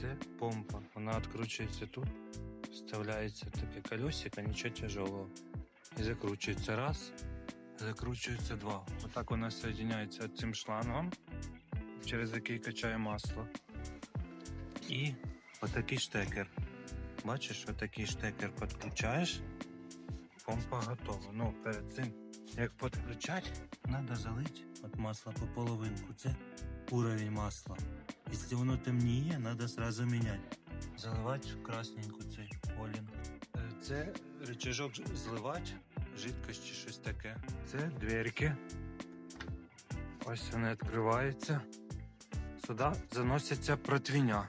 Це помпа. Вона відкручується тут, вставляється таке колесико, нічого тяжелого. І закручується раз, закручується два. Отак вона соєдиняється цим шлангом, через який качає масло. І отакий штекер. Бачиш, отакий штекер підключаєш, помпа готова. Ну, перед цим, як підключати, треба залити от масла по половинку. Це уровень масла. Якщо воно темніє, треба одразу міняти. Заливати в красненьку цей олінг. Е, Це рычажок зливати, жидкость чи щось таке. Це дверки. Ось вони відкриваються. Сюди заносяться протвіня.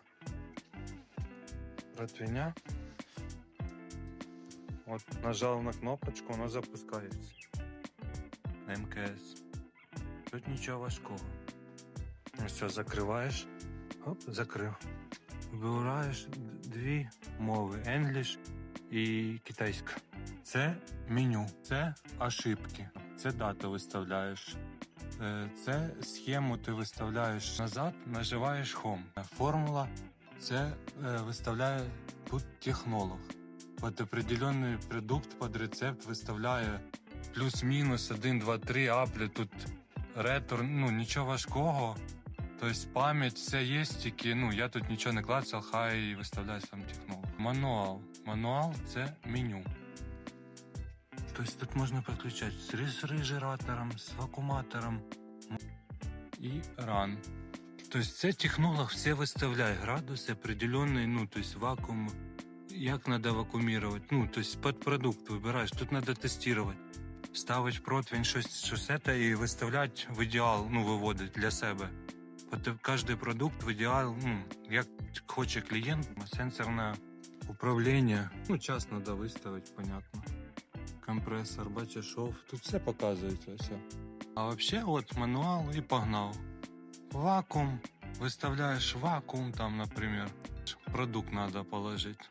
Протвіня. От нажав на кнопочку, воно запускається. МКС. Тут нічого важкого. Все, закриваєш. Оп, закрив. Вибираєш дві мови: English і китайська. Це меню, це ошибки, це дату виставляєш. Е, Це схему ти виставляєш назад, наживаєш Home. Формула це е, виставляє тут технолог. Під определенний продукт, під рецепт виставляє плюс-мінус 1, 2, 3 аплі. Тут ретор, ну нічого важкого. Тобто пам'ять все є, тільки ну я тут нічого не клацав, хай виставляє сам технолог. Мануал. Мануал це меню. Тобто тут можна підключати з рефрижератором, з вакууматором і ран. Тобто це технолог все виставляє градуси определенний, ну тобто вакуум, як треба вакуумувати. Ну, тобто під продукт вибираєш, тут треба тестувати. Ставить противень щось, щось це і виставляти в ідеал, ну, виводить для себе. Кожен продукт в ідеал, ну, як хоче клієнт, сенсорне управління. Ну, час треба виставити, понятно. Компресор, бачиш, шов. Тут все показується, все. А взагалі, от мануал і погнав. Вакуум. Виставляєш вакуум там, наприклад. Продукт треба положити.